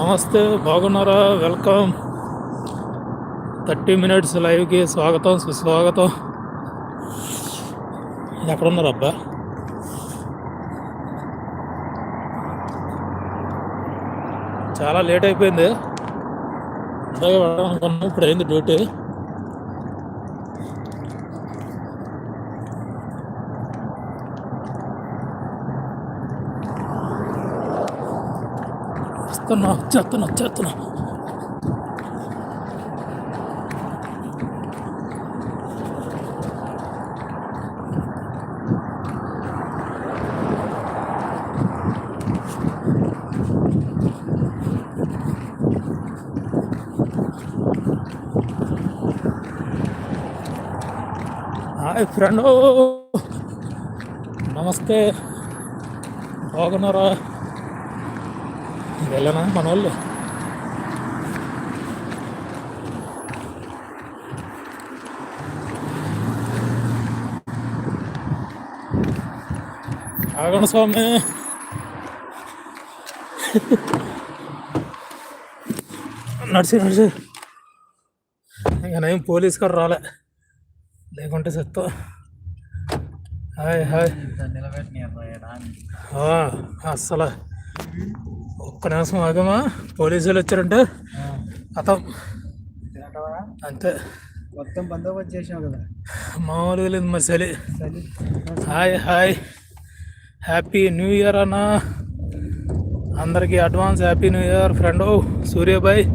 నమస్తే బాగున్నారా? Welcome. Thirty minutes లైవ్కి స్వాగతం సుస్వాగతం. ఎక్కడున్నారు అబ్బా? చాలా లేట్ అయిపోయింది. ఇందాక అనుకున్నాం ఇప్పుడు అయింది డ్యూటీ. వస్తున్నా వచ్చేస్తున్నా వచ్చేస్తున్నా హాయ్ ఫ్రెండ్. నమస్తే. బాగున్నారా? వెళ్ళనా మన వాళ్ళు ఆగండి స్వామి నడిచి నడిచి ఇంకా నేను పోలీస్ గారు రాలే లేకుంటే చెత్తా హాయ్ హాయ్ ఆ, అస్సలు ఒక్క నిమిషం ఆగమా పోలీసులు వచ్చారంటే. అతం. అంతే. మొత్తం బందోబస్తు చేసావు కదా. మామూలుగా లేదు మరి చలి. Hi hi. Happy new year అన్న. అందరికీ advance happy new year friend Suryabhai.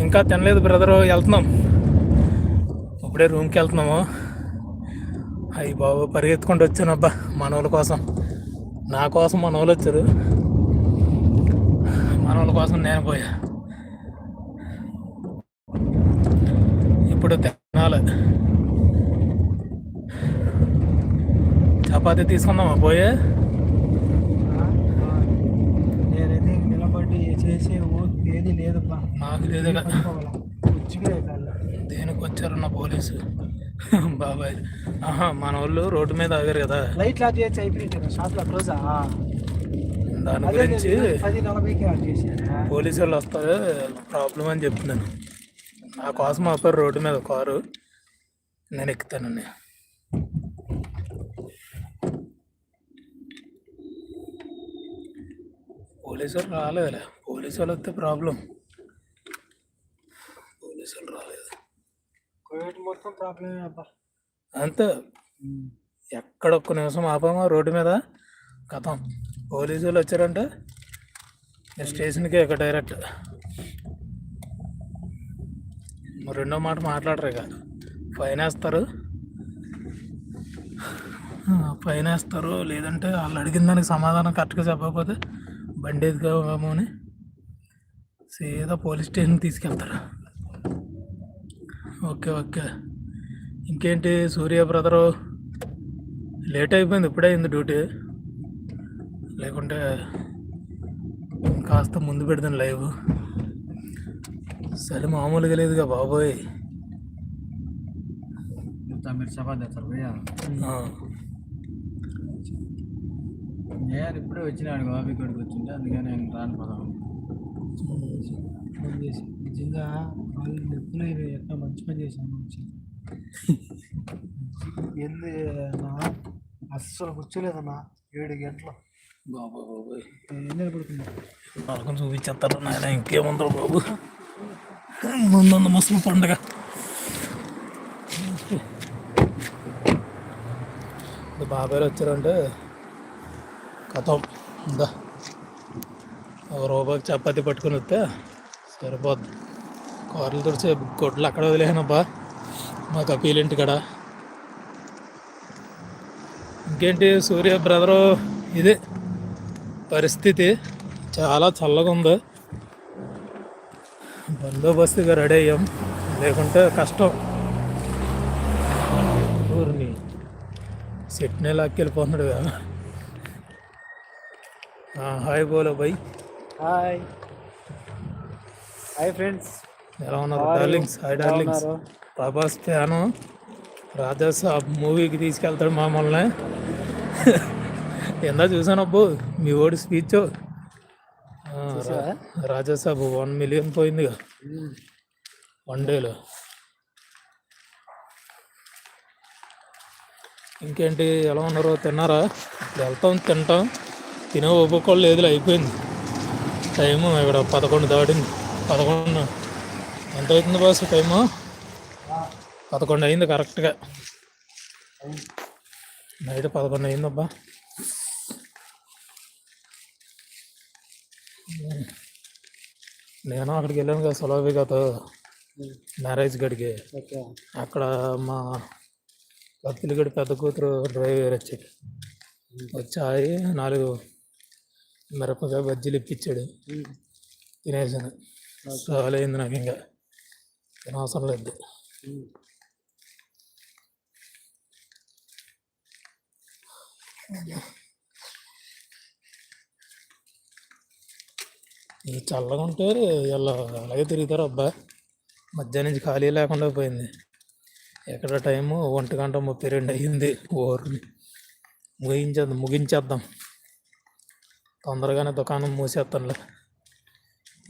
ఇంకా తినలేదు బ్రదరు వెళ్తున్నాం. ఇప్పుడే రూమ్కి వెళ్తున్నాము. అయ్యి బాబు పరిగెత్తుకుంటూ వచ్చాను అబ్బా మన వాళ్ళ కోసం. నా కోసం మన వాళ్ళు వచ్చారు. వాళ్ళ కోసం నేను పోయా. ఇప్పుడు తినాలి. చపాతీ తీసుకుందామా? పోయే. నేనైతే నిలబడి చేసే ఏది లేదబ్బా. నాకు కాళ్ళ దేనికి వచ్చారన్న పోలీసు? బాబాయ్. ఆహా మన వాళ్ళు రోడ్డు మీద ఆగారు కదా. లైట్ ఆఫ్ చేసి అయిపోయింది షాప్లో క్లోజా? దాని గురించి పోలీసు వాళ్ళు వస్తారు ప్రాబ్లం అని చెప్తున్నాను. నా కోసం ఆపారు రోడ్డు మీద కారు. నేను ఎక్కుతానండి పోలీసు వాళ్ళు రాలేదులే. పోలీసు వాళ్ళు వస్తే ప్రాబ్లం. పోలీసు వాళ్ళు రాలేదు. కోవిడ్ మొత్తం ప్రాబ్లమే అబ్బా. అంతే. ఎక్కడ ఒక్క నిమిషం ఆపామా రోడ్డు మీద? కథం. పోలీసు వచ్చారంటే. వచ్చారంట స్టేషన్కి ఇక డైరెక్ట్. రెండో మాట మాట్లాడరు ఇక. ఫైన్ వేస్తారు. ఫైన్ వేస్తారు. లేదంటే వాళ్ళు అడిగిన దానికి సమాధానం కరెక్ట్గా చెప్పకపోతే బండి ఎదుకోమో అని సీదా పోలీస్ స్టేషన్కి తీసుకెళ్తారు. Okay okay. ఇంకేంటి సూర్య బ్రదరు? లేట్ అయిపోయింది ఇప్పుడే అయింది డ్యూటీ. లేకుంటే కాస్త ముందు పెడదాను లైవ్. సరే మామూలుగా లేదుగా బాబోయ్. మీరు చపాతి చేస్తారు భయ్యా? నేను ఇప్పుడే వచ్చినాడు బాబీ కొడుకు వచ్చింటే అందుకని నేను రాను పదాం. ఫోన్ చేసి నిజంగా వాళ్ళు నొప్పులు ఎట్లా మంచి పని చేశాను మంచి. ఎందు అస్సలు కూర్చోలేదన్నా ఏడు గంటలు. బాబోయ్ నరకం చూపించేస్తారు నాయన? ఇంకేముందో బాబు? ముందుంది ముసలి పండుగ. బాబాయ్ వచ్చారంటే కథం. ఇందా ఒక రూపాయికి చపాతీ పట్టుకుని వస్తే సరిపోద్ది. కూరలు తుడిచే గొడ్లు అక్కడ వదిలేనబ్బా మా కపీల్ ఇంటి కాడ. ఇంకేంటి సూర్య బ్రదరు? ఇదే. పరిస్థితి చాలా చల్లగా ఉంది. బందోబస్తుగా రెడీ అయ్యాం. లేకుంటే కష్టం. ఊరిని సెట్నే లాక్కెళ్ళిపోతున్నాడు కదా. హాయ్ బోలో బై. హాయ్. Hi friends. ఎలా ఉన్నారు darlings? Hi darlings. Prabhas fan. Raja Saab మూవీకి తీసుకెళ్తాడు మమ్మల్ని ఎందా చూసాను అబ్బు? మీ ఓడి స్పీచ్ రాజాసాబు వన్ మిలియన్ పోయిందిగా వన్ డేలో ఇంకేంటి ఎలా ఉన్నారో తిన్నారా? వెళ్తాం తింటాం. తినే ఒప్పుకోళ్ళు లేదులే అయిపోయింది. టైము ఇక్కడ పదకొండు దాటింది. పదకొండు. ఎంత అవుతుంది బాస్ టైము పదకొండు అయింది కరెక్ట్గా నైట్ పదకొండు అయిందబ్బా. నేను అక్కడికి వెళ్ళాను కదా సులభిగాతో మ్యారేజ్ గడికి. అక్కడ మా భక్తులగడి పెద్ద కూతురు డ్రైవర్ వచ్చి వచ్చాయి నాలుగు మిరపకాయ బజ్జీలు ఇప్పించాడు. తినేసాను. చాలైంది నాకు ఇంకా. తినవసరం లేదు. ఈ చల్లగా ఉంటే ఇలా అలాగే తిరుగుతారు. అబ్బా! మధ్యాహ్నం నుంచి ఖాళీ లేకుండా పోయింది. ఎక్కడ టైము? ఒంటి గంట ముప్పై రెండు అయ్యింది. ఓర్ని ముగించేద్దాం ముగించేద్దాం. తొందరగానే దుకాణం మూసేస్తానులే.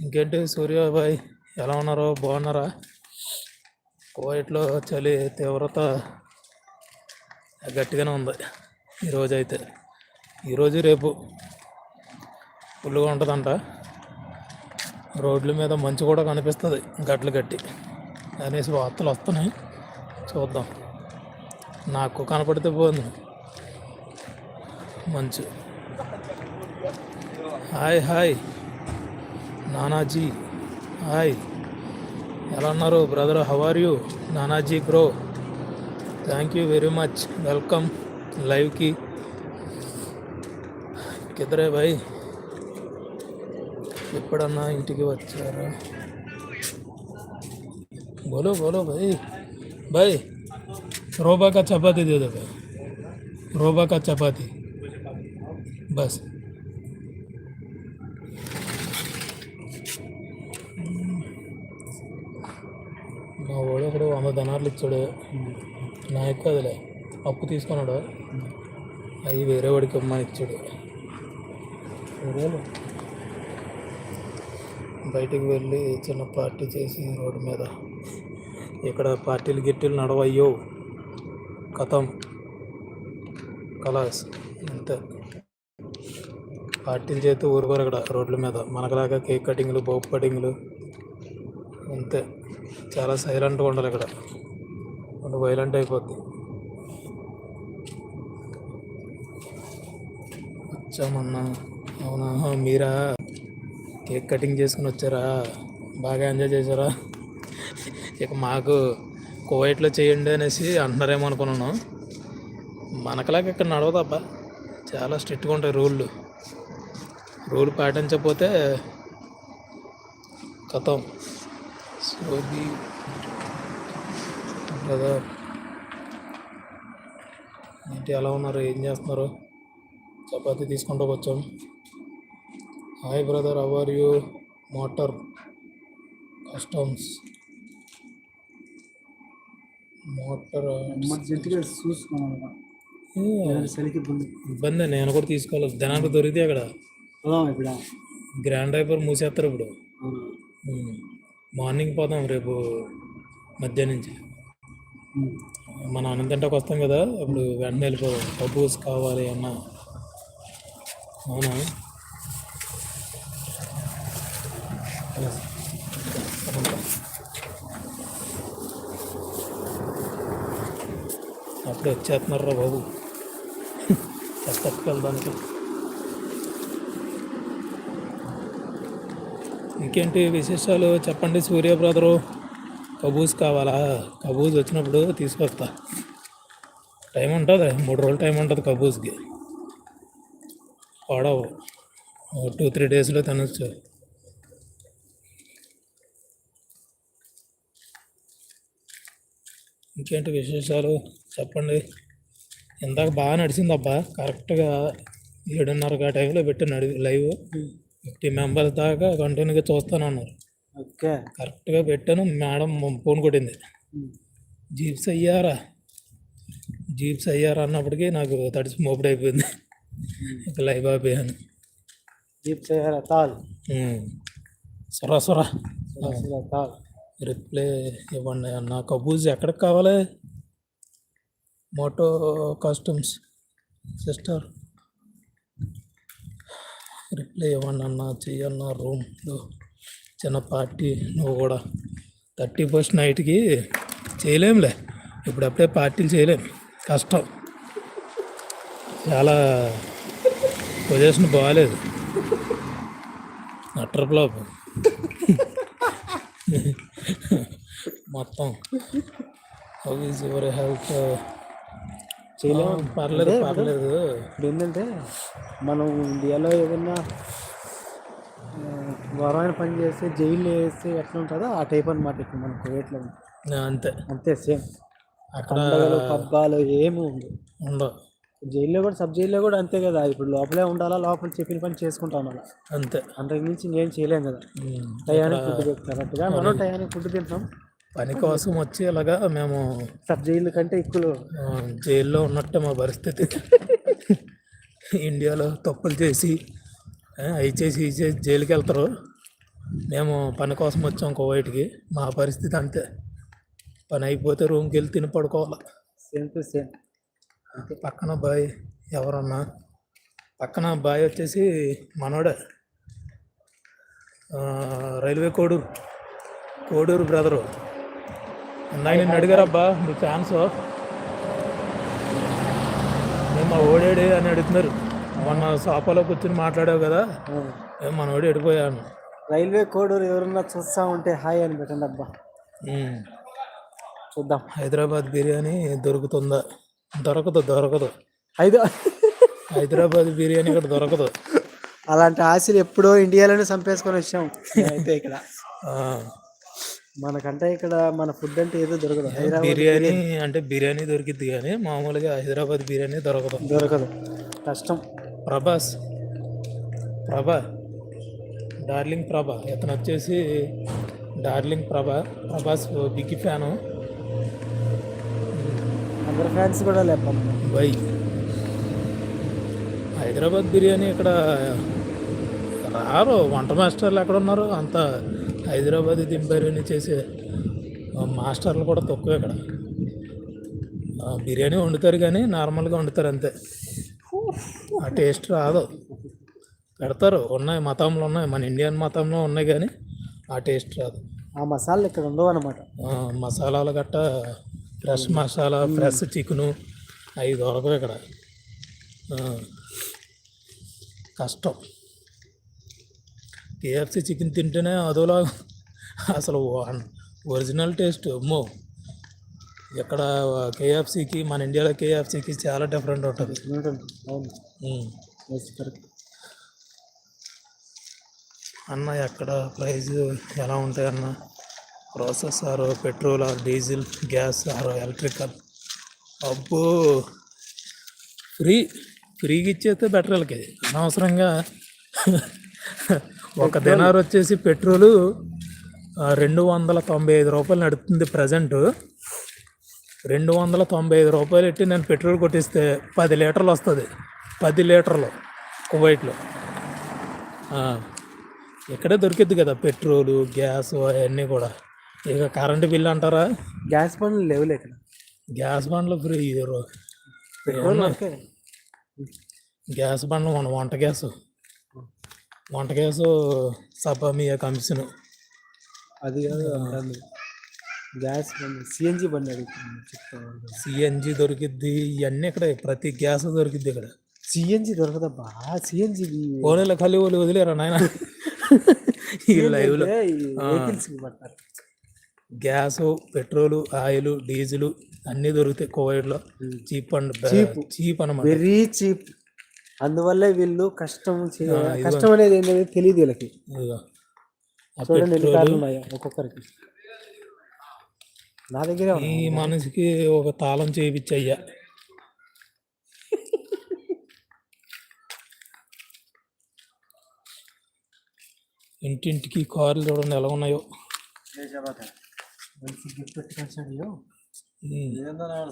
ఇంకేంటి సూర్యబాయ్? ఎలా ఉన్నారో? బాగున్నారా? కోయిట్లో చలి తీవ్రత గట్టిగానే ఉంది ఈరోజు అయితే ఈరోజు రేపు ఫుల్గా ఉంటుందంట. రోడ్ల మీద మంచు కూడా కనిపిస్తుంది గట్లు గట్టి. అనేసి వార్తలు వస్తున్నాయి. చూద్దాం. నాకు కనపడితే పోయింది మంచు. Hi hi. నానాజీ. హాయ్. ఎలా ఉన్నారు brother? How are you? Nanaji bro. Thank you very much. Welcome. లైవ్కి. కిదరే భాయ్ ఎప్పుడన్నా ఇంటికి వచ్చారా? బోలో బోలో భయ్ భయ్ రోబా చపాతి దే భయ్ రోబా చపాతి. బస్. మా వాడు ఒకడు వంద ధనాలు ఇచ్చాడు. నా ఎక్కువ అదిలే. అప్పు తీసుకున్నాడు. అవి వేరే వాడికి ఇమ్మని ఇచ్చాడు. బయటికి వెళ్ళి చిన్న పార్టీ చేసి రోడ్డు మీద. ఇక్కడ పార్టీలు గిట్టీలు నడవయ్యో. కథం. కలాస్ అంతే. పార్టీలు చేస్తే ఊరుకోరు అక్కడ రోడ్ల మీద. మనకులాగా కేక్ కటింగ్లు బౌక్ కటింగ్లు. అంతే. చాలా సైలెంట్గా ఉండాలి ఇక్కడ. కొంచెం వైలెంట్ అయిపోద్ది. వచ్చామన్నా. అవునా మీరా? కేక్ కటింగ్ చేసుకుని వచ్చారా? బాగా ఎంజాయ్ చేశారా? ఇక మాకు కోవైట్లో చేయండి అనేసి అంటున్నారేమో అనుకున్నాను. మనకలాగా ఇక్కడ నడవదబ్బా. చాలా స్ట్రిక్ట్గా ఉంటాయి రూళ్ళు. రూల్ పాటించకపోతే కథం సోది. కదా. ఏంటి ఎలా ఉన్నారు? ఏం చేస్తున్నారు? చపాతీ తీసుకుంటూ వచ్చాం. Hi brother how are you motor customs motor ఎమర్జెంట్గా చలికి ఇబ్బంది. నేను కూడా తీసుకోవాలి. ధనాలు దొరికితే అక్కడ. ఇప్పుడు? గ్రాండ్ డ్రైవర్ మూసేస్తారు ఇప్పుడు. మార్నింగ్ పోదాం రేపు మధ్యాహ్నం నుంచి. మన అనంతంటకు వస్తాం కదా. అప్పుడు వెంటనే వెళ్ళిపోదాం. కబూస్ కావాలి అన్న. అవునా? అప్పుడు బాబు. వెళ్ళడానికి ఇంకేంటి విశేషాలు? చెప్పండి సూర్య బ్రదరు. కబూజ్ కావాలా? కబూజ్ వచ్చినప్పుడు తీసుకొస్తా. టైం ఉంటుంది. మూడు రోజులు టైం ఉంటుంది కబూజ్కి. పడవు టూ త్రీ డేస్లో తినొచ్చు. ఇంకేంటి విశేషాలు? చెప్పండి. ఇందాక బాగా నడిచిందబ్బా. కరెక్ట్గా ఏడున్నర టైంలో పెట్టి నడి లైవ్ ఫిఫ్టీ మెంబర్స్ దాకా కంటిన్యూగా చూస్తానన్నారు. ఓకే. కరెక్ట్గా పెట్టాను. మేడం ఫోన్ కొట్టింది. జీప్స్ అయ్యారా? జీప్స్ అయ్యారా? అన్నప్పటికీ నాకు తడిసి మోపుడు అయిపోయింది. ఇక లైవ్ ఆపేయాను. జీప్ సేహర తాల్. సొరా సొరా. రిప్లై ఇవ్వండి అన్న. కబూజ్ ఎక్కడికి కావాలి? Moto costumes sister. రిప్లై ఇవ్వనన్నా చెయ్యన్న రూమ్ చిన్న పార్టీ నువ్వు కూడా. థర్టీ ఫస్ట్ నైట్కి చేయలేంలే. ఇప్పుడప్పుడే పార్టీలు చేయలేం. కష్టం. చాలా పొజిషన్ బాగాలేదు అట్టర్ ఫ్లాప్. మొత్తం. హౌ ఈజ్ యువర్ హెల్త్ చేయలేము. పర్లేదు పర్లేదు. ఇప్పుడు ఏంటంటే మనం ఇండియాలో ఏదైనా ఘోరమైన పని చేస్తే జైల్లో వేస్తే ఎట్లా ఉంటుందో ఆ టైప్ అనమాట ఇక్కడ మన కువైట్లో అంతే. అంతే సేమ్. అక్కడ పబ్బాలు ఏమి ఉండవు. ఉండవు. జైల్లో కూడా సబ్ జైల్లో కూడా అంతే కదా. ఇప్పుడు లోపలే ఉండాలా లోపల చెప్పిన పని చేసుకుంటా ఉండాలి? అంతే. అంతకు మించి ఇంకేం చేయలేం కదా. టయానికి ఫుడ్ పెడతారట్టుగా మనం టయానికి ఫుడ్ తింటాం. పని కోసం వచ్చి అలాగా మేము సబ్ జైలు కంటే ఎక్కువ జైల్లో ఉన్నట్టే మా పరిస్థితి. ఇండియాలో తప్పులు చేసి అవి చేసి ఇవి చేసి జైలుకి వెళ్తారు. మేము పని కోసం వచ్చాం కువైట్కి. మా పరిస్థితి అంతే. పని అయిపోతే రూమ్కి వెళ్ళి తిని పడుకోవాలి. సేమ్ టు సేమ్ పక్కన బాయ్ ఎవరన్నా. పక్కన బాయ్ వచ్చేసి మనోడే. రైల్వే కోడూరు. కోడూరు బ్రదరు. ఇందాక నిన్ను అడిగారబ్బా మీ ఫ్యాన్స్ మేము మా ఓడేడి అని అడుగుతున్నారు. మొన్న సోఫాలో కూర్చొని మాట్లాడావు కదా. మన ఓడి ఎడిపోయాను రైల్వే కోడూరు ఎవరన్నా చూస్తా ఉంటే హాయ్ అని పెట్టండి అబ్బా. చూద్దాం. హైదరాబాద్ బిర్యానీ దొరుకుతుందా? దొరకదు దొరకదు. ఐదు. హైదరాబాద్ బిర్యానీ ఇక్కడ దొరకదు. అలాంటి ఆశలు ఎప్పుడో ఇండియాలోనే చంపేసుకొని వచ్చాం. అయితే ఇక్కడ. మనకంటే ఇక్కడ మన ఫుడ్ అంటే ఏదో దొరకదు. హైదరాబాద్ బిర్యానీ అంటే బిర్యానీ దొరికిద్ది కానీ మామూలుగా హైదరాబాద్ బిర్యానీ దొరకదు. దొరకదు. కష్టం. ప్రభాస్. ప్రభా. డార్లింగ్ ప్రభా. ఇతను వచ్చేసి darling Prabha. Prabhas big fan. అందరు ఫ్యాన్స్ కూడా లేపం. బై హైదరాబాద్ బిర్యానీ ఇక్కడ రారు. వంట మాస్టర్లు ఎక్కడ ఉన్నారు అంత హైదరాబాద్ దిం బిర్యానీ చేసే మాస్టర్లు కూడా తక్కువ ఇక్కడ బిర్యానీ వండుతారు కానీ నార్మల్గా వండుతారు అంతే. ఆ టేస్ట్ రాదు. పెడతారు ఉన్నాయి మతంలో ఉన్నాయి మన ఇండియన్ మతంలో ఉన్నాయి కానీ ఆ టేస్ట్ రాదు. ఆ మసాలాలు ఇక్కడ ఉండవు అనమాట మసాలాలు గట్ట ఫ్రెష్ మసాలా ఫ్రెష్ చికెను అవి దొరకవు ఇక్కడ. కష్టం. కేఎఫ్సి చికెన్ తింటేనే అదోలా అసలు ఒరిజినల్ టేస్ట్. అమ్మో! ఇక్కడ కేఎఫ్సికి మన ఇండియాలో కేఎఫ్సికి చాలా డిఫరెంట్ ఉంటుంది. అన్న ఎక్కడ ప్రైస్ ఎలా ఉంటాయి అన్న? Process or petrol or diesel gas or electrical. అబ్బో! ఫ్రీ ఫ్రీగా ఇచ్చేస్తే బెటర్ వాళ్ళకి అనవసరంగా ఒక దినార్ వచ్చేసి పెట్రోలు రెండు వందల తొంభై ఐదు రూపాయలు నడుస్తుంది ప్రజెంట్. రెండు వందల తొంభై ఐదు రూపాయలు పెట్టి నేను పెట్రోల్ కొట్టిస్తే పది లీటర్లు వస్తుంది. పది లీటర్లు కువైట్లో. ఇక్కడే దొరికిద్ది కదా పెట్రోలు గ్యాస్ అవన్నీ కూడా. ఇక కరెంటు బిల్లు అంటారా? గ్యాస్ బండ్లు లేవులే ఇక్కడ. గ్యాస్ బండ్లు ఫ్రీ గ్యాస్ బండ్లు మన వంట గ్యాస్. వంట గ్యాస్ సబ్బామియా కమిషన్. అది కాదు గ్యాస్ బండి సిఎన్జి బండి అడుగుతున్నాను చెప్తాను సిఎన్జి దొరికిద్ది ఇవన్నీ ఇక్కడ ప్రతి గ్యాస్ దొరికిద్ది ఇక్కడ. సిఎన్జి దొరకదబ్బా సిఎన్జి ఫోన్లో ఖాళీ వాళ్ళు వదిలేరా నాయన? ఈ లైవ్లో పడతారు గ్యాస్ పెట్రోలు ఆయిల్ డీజిల్ అన్నీ దొరుకుతాయి కోవిడ్లో చీప్ అండ్ Cheap. చీప్ అనమాట వెరీ చీప్. అందువల్లే వీళ్ళు కష్టం కష్టం అనేది ఏంటనేది తెలియదు వీళ్ళకి. చూడండి ఎన్ని కార్లు ఉన్నాయో ఒక్కొక్కరికి. నా దగ్గరే ఈ మనిషికి ఒక తాళం చేయించయ్యా ఇంటింటికి కార్లు చూడండి ఎలా ఉన్నాయో. మంచి గిఫ్ట్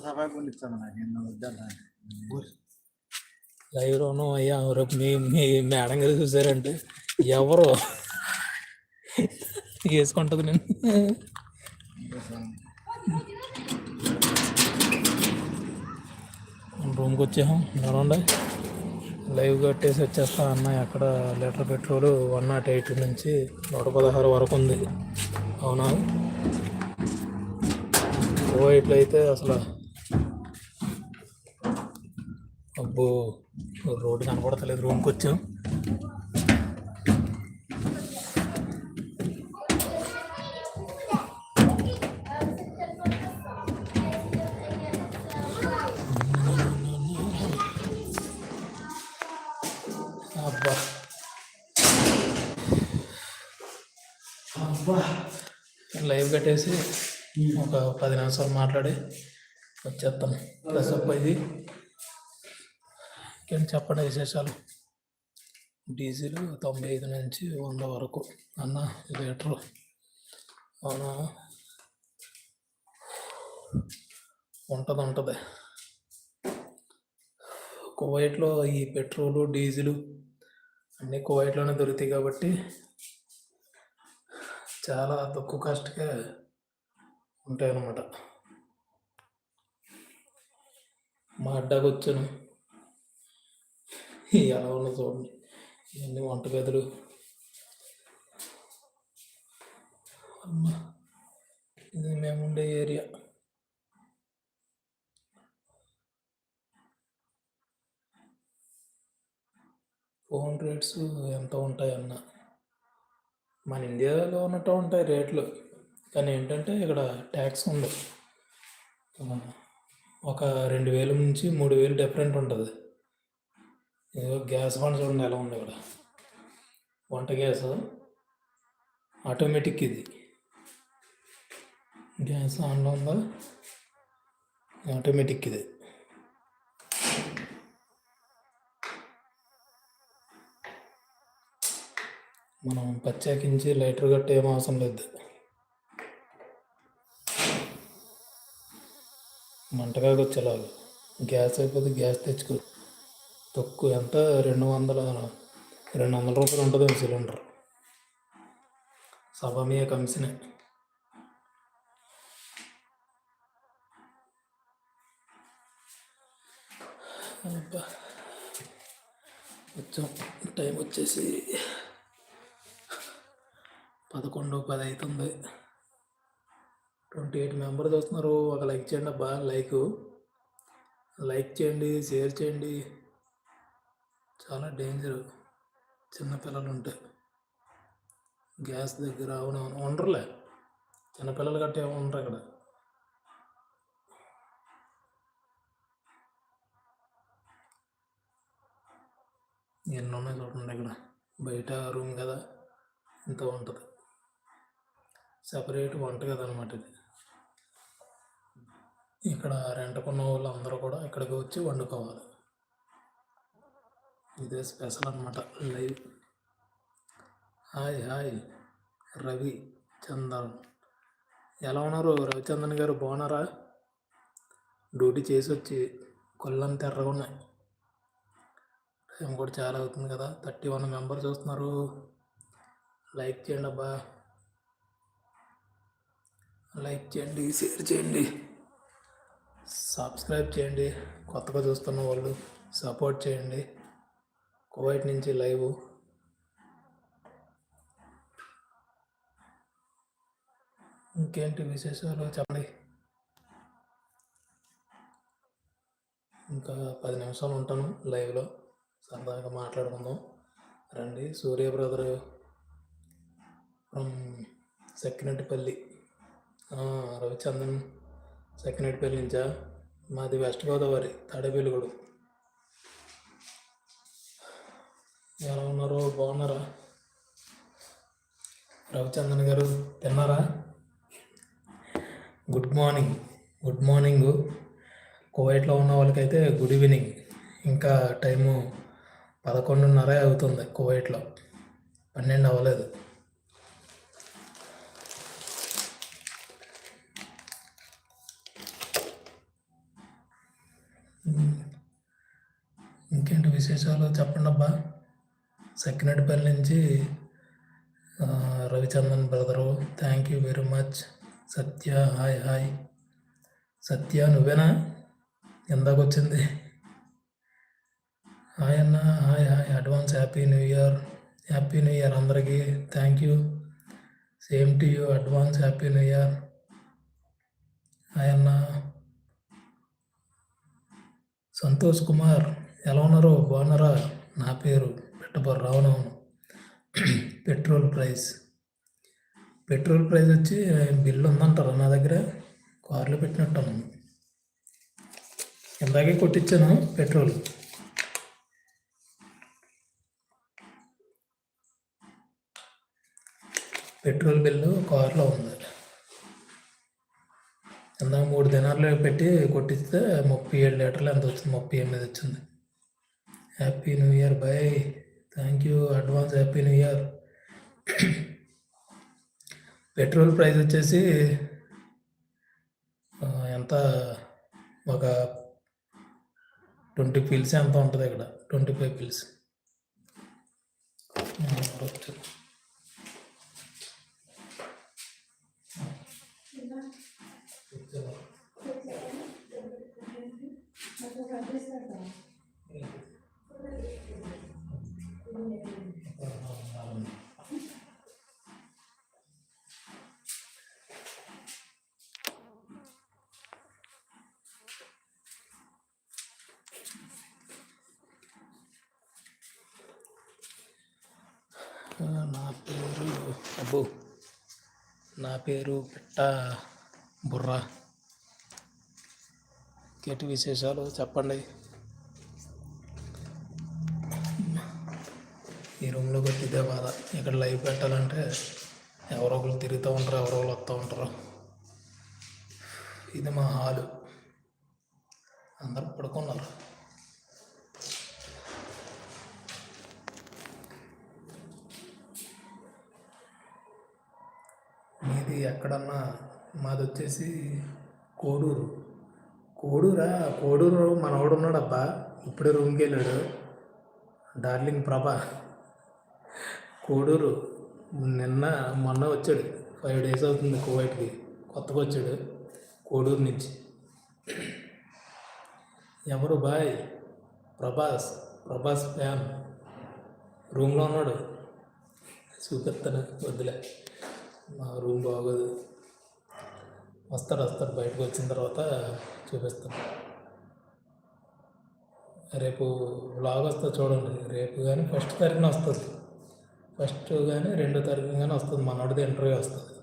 సఫాయి కొన్ని ఇచ్చాను నాకు ఎన్నో వద్దాను? లైవ్లోనూ అయ్యా. రేపు మీ మీ మేడం గారు చూసారంటే ఎవరు? వేసుకుంటుంది నేను. రూమ్కి వచ్చాము నడవండి. లైవ్ కట్టేసి వచ్చేస్తా అన్న అక్కడ litre petrol one nought eight నుంచి నూట పదహారు వరకు ఉంది. అవునా? ఓ అయితే అసలు అబ్బో. రోడ్డు కనపడతలేదు రూమ్కి వచ్చాం అబ్బా. అబ్బా. లైవ్ కట్టేసి ఒక పది నిమిషాలు మాట్లాడి వచ్చేస్తాం ప్లస్ అప్ ఇది. ఇంకేం చెప్పండి విశేషాలు? డీజిల్ తొంభై ఐదు నుంచి వంద వరకు. అన్న లీటరు. అవునా? ఉంటుంది ఉంటుంది. కువైట్లో ఈ పెట్రోలు డీజిలు అన్నీ కువైట్లోనే దొరుకుతాయి కాబట్టి చాలా తక్కువ కాస్ట్గా ఉంటాయి అన్నమాట మా అడ్డాకి వచ్చాను ఎలా ఉన్నా చూడండి. ఇవన్నీ వంటగదులు. అమ్మా ఇది మేముండే ఏరియా. ఫోన్ రేట్స్ ఎంత ఉంటాయన్న. మన ఇండియాలో ఉన్నట్టు ఉంటాయి రేట్లు. కానీ ఏంటంటే ఇక్కడ ట్యాక్స్ ఉండదు. ఒక రెండు వేల నుంచి మూడు వేలు డిఫరెంట్ ఉంటుంది. ఇదిగో గ్యాస్ బండ చూడండి ఎలా ఉంది ఇక్కడ. వంట గ్యాస్ ఆటోమేటిక్ ఇది. గ్యాస్ ఆన్లో ఉందా? ఆటోమేటిక్ ఇది. మనం ప్రత్యేకించి లైటర్ గట్ట ఏం అవసరం లేదు. మంటగా వచ్చేలాగా. గ్యాస్ అయిపోతే గ్యాస్ తెచ్చుకో. తక్కువ ఎంత? రెండు వందల రెండు వందల రూపాయలు ఉంటుంది సిలిండర్. సభమీయ కమిషనే. వచ్చాం. టైం వచ్చేసి పదకొండు పది అవుతుంది ట్వంటీ ఎయిట్ మెంబర్స్ వస్తున్నారు. ఒక లైక్ చేయండి అబ్బా లైక్. లైక్ చేయండి షేర్ చేయండి. చాలా డేంజర్ చిన్నపిల్లలు ఉంటే గ్యాస్ దగ్గర అవునవును ఉండరులే. చిన్నపిల్లలు గట్టే ఉండరు ఇక్కడ ఎన్ని ఉన్నాయి చూడండి ఇక్కడ. బయట రూమ్ కదా ఇంత ఉంటుంది. సపరేట్ వంట కదా అనమాట ఇది. ఇక్కడ రెంట్కున్న వాళ్ళు అందరూ కూడా ఇక్కడికి వచ్చి వండుకోవాలి. ఇదే స్పెషల్ అనమాట live. Hi hi. Ravi Chandan. ఎలా ఉన్నారు? రవిచందన్ గారు బాగున్నారా? డ్యూటీ చేసి వచ్చి కొల్లంత ఎర్రగా ఉన్నాయి. టైం కూడా చాలా అవుతుంది కదా. థర్టీ వన్ మెంబర్స్ చూస్తున్నారు లైక్ చేయండి అబ్బా. లైక్ చేయండి షేర్ చేయండి. సబ్స్క్రైబ్ చేయండి. కొత్తగా చూస్తున్న వాళ్ళు సపోర్ట్ చేయండి. కువైట్ నుంచి లైవ్. ఇంకేంటి విశేషాలు? చెప్పండి. ఇంకా పది నిమిషాలు ఉంటాను లైవ్లో. సరదాగా మాట్లాడుకుందాం. రండి. సూర్య బ్రదర్ ఫ్రమ్ సెక్కినట్టుపల్లి రవిచందన్ సెక్కినట్టుపల్లి నుంచా? మాది వెస్ట్ గోదావరి తాడేపల్లిగూడు. ఎలా ఉన్నారు? బాగున్నారా? రవిచందన్ గారు తిన్నారా? Good morning. Good morning. కువైట్లో ఉన్న వాళ్ళకైతే గుడ్ ఈవినింగ్. ఇంకా టైము పదకొండున్నర అవుతుంది కువైట్లో. పన్నెండు అవ్వలేదు. ఇంకేంటి విశేషాలు? చెప్పండి అబ్బా సకినటిపల్లి నుంచి Ravichandan brother thank you very much. Satya hi hi. Satya నువ్వేనా? ఎందాక వచ్చింది హాయ్ అన్న hi hi. Advance happy new year. Happy new year అందరికీ. Thank you. Same to you. Advance happy new year. Hi అన్న. సంతోష్ కుమార్ ఎలా ఉన్నారు? బాగున్నారా? నా పేరు అక్టోబర్ రావణవును పెట్రోల్ ప్రైస్. పెట్రోల్ ప్రైస్ వచ్చి బిల్లు ఉందంటారా నా దగ్గర? కార్లో పెట్టినట్టాను. ఇందాకే కొట్టించాను పెట్రోల్. పెట్రోల్ బిల్లు కార్లో ఉంది. ఇందాక మూడు దినాలు పెట్టి కొట్టిస్తే ముప్పై ఏడు లీటర్లు ఎంత వచ్చింది? ముప్పై ఎనిమిది వచ్చింది. Happy new year bye. Thank you advance happy new year petrol price వచ్చేసి ఎంత? ఒక ట్వంటీ పిల్స్ ఎంత ఉంటుంది ఇక్కడ? ట్వంటీ ఫైవ్ పిల్స్ ఆ, నా పేరు అబ్బో నా పేరు పిట్ట బుర్రా. కేటి విశేషాలు చెప్పండి. ఈ రూమ్లో కొద్దిదే బాధ. ఇక్కడ లైవ్ పెట్టాలంటే ఎవరో ఒకరు తిరుగుతూ ఉంటారు ఎవరో ఒకరు వస్తూ ఉంటారు. ఇది మా హాలు అందరు పడుకున్నారు. మీది ఎక్కడన్నా మాది వచ్చేసి కోడూరు. కోడూరా? కోడూరు మనవాడు ఉన్నాడు అబ్బా ఇప్పుడే రూమ్కి వెళ్ళాడు డార్లింగ్ ప్రభా. కోడూరు. నిన్న మొన్న వచ్చాడు. ఫైవ్ డేస్ అవుతుంది కువైట్కి. కొత్తగా వచ్చాడు. కోడూరు నుంచి. ఎవరు బాయ్? ప్రభాస్. ప్రభాస్ ఫ్యాన్. రూమ్లో ఉన్నాడు. చూపిస్తాను వద్దులే. మా రూమ్ బాగోదు. వస్తాడు వస్తాడు. బయటకు వచ్చిన తర్వాత చూపిస్తాను. రేపు బ్లాగ్ వస్తుంది చూడండి. రేపు కానీ ఫస్ట్ తారీఖున వస్తుంది. ఫస్ట్ కానీ రెండో తారీఖున కానీ వస్తుంది. మనోడిది ఇంటర్వ్యూ వస్తుంది.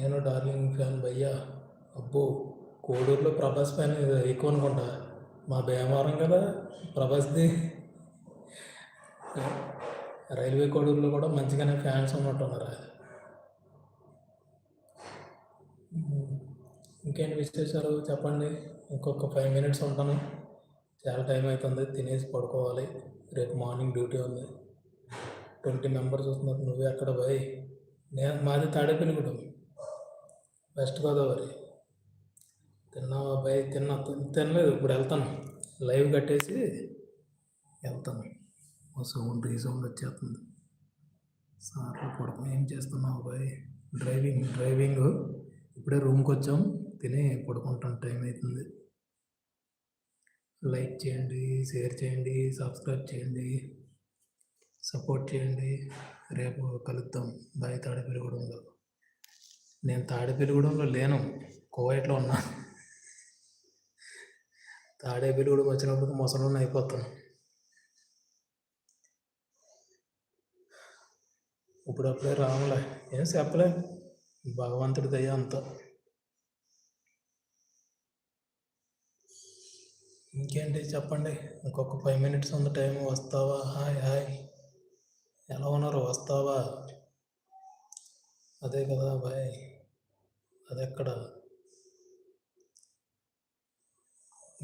నేను డార్లింగ్ ఫ్యాన్ భయ్యా. అబ్బో కోడూరులో ప్రభాస్ ఫ్యాన్ ఎక్కువ అనుకుంటా. మా భీమవరం కదా? ప్రభాస్ది. రైల్వే కోడూరులో కూడా మంచిగానే ఫ్యాన్స్ ఉన్నట్టున్నారు. ఇంకేంటి విశేషాలు చెప్పండి? ఇంకొక ఫైవ్ మినిట్స్ ఉంటాను. చాలా టైం అవుతుంది తినేసి పడుకోవాలి. రేపు మార్నింగ్ డ్యూటీ ఉంది. ట్వంటీ మెంబర్స్ వస్తున్నారు. నువ్వే అక్కడ పోయి. నేను మాది తాడేపల్లిగూడెం. వెస్ట్ గోదావరి. తిన్నావా బాయ్? తిన్నా. తినలేదు. ఇప్పుడు వెళ్తాను. లైవ్ కట్టేసి వెళ్తాను. ఓ సౌండ్ ఈ సౌండ్ వచ్చేస్తుంది. సార్ పడుకో ఏం చేస్తున్నావు బాయ్? Driving driving. ఇప్పుడే రూమ్కి వచ్చాం. తిని పడుకుంటాం టైం అవుతుంది లైక్ చేయండి షేర్ చేయండి సబ్స్క్రైబ్ చేయండి సపోర్ట్ చేయండి. రేపు కలుద్దాం. బాయ్ తాడేపల్లిగూడెంలో. నేను తాడేపల్లిగూడెంలో లేను. కువైట్లో ఉన్నా. తాడేపల్లిగూడెం వచ్చినప్పుడు ముసలోని అయిపోతాను. ఇప్పుడు అప్పుడే రాములే. ఏం చెప్పలే? భగవంతుడి దయ అంతా. ఇంకేంటి చెప్పండి? ఇంకొక ఫైవ్ మినిట్స్ ఉంది టైం వస్తావా? Hi hi. ఎలా ఉన్నారు? వస్తావా? అదే కదా బాయ్. అదెక్కడ?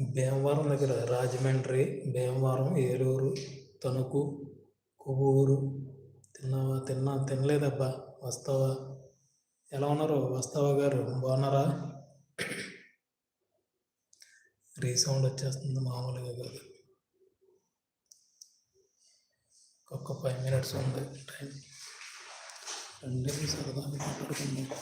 భీమవరం దగ్గర. రాజమండ్రి భీమవరం ఏలూరు తణుకు కొవ్వూరు. తిన్నావా? తిన్నా తినలేదబ్బా. వస్తావా? ఎలా ఉన్నారు? వస్తావా గారు? బాగున్నారా? రీసౌండ్ వచ్చేస్తుంది మామూలుగా కాదు ఒక్క ఫైవ్ మినిట్స్ ఉంది. టైం. రెండు సరదాగా మాట్లాడుకుందాం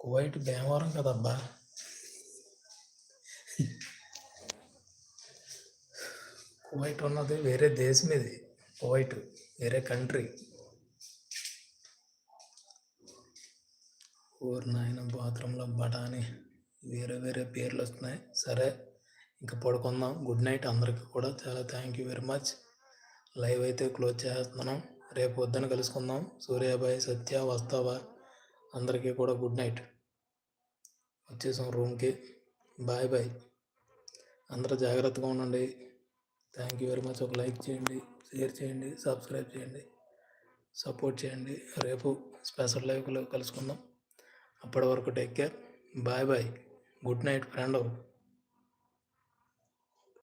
కువైట్ భీమవరం కదబ్బా? కువైట్ ఉన్నది వేరే దేశం ఇది కువైట్ వేరే కంట్రీ. ఊరు నాయన బాత్రూంలో బఠానీ వేరే వేరే పేర్లు వస్తున్నాయి సరే ఇంకా పడుకుందాం. గుడ్ నైట్ అందరికీ కూడా. చాలా thank you very much. Live అయితే క్లోజ్ చేస్తున్నాం. రేపు పొద్దున కలుసుకుందాం. సూర్యాబాయ్ సత్య వస్తావా. అందరికీ కూడా గుడ్ నైట్. వచ్చేసాం రూమ్కి. Bye bye. అందరూ జాగ్రత్తగా ఉండండి. Thank you very much. ఒక లైక్ చేయండి షేర్ చేయండి సబ్స్క్రైబ్ చేయండి సపోర్ట్ చేయండి. రేపు స్పెషల్ లైవ్లో కలుసుకుందాం. అప్పటి వరకు take care. Bye bye. Good night friend.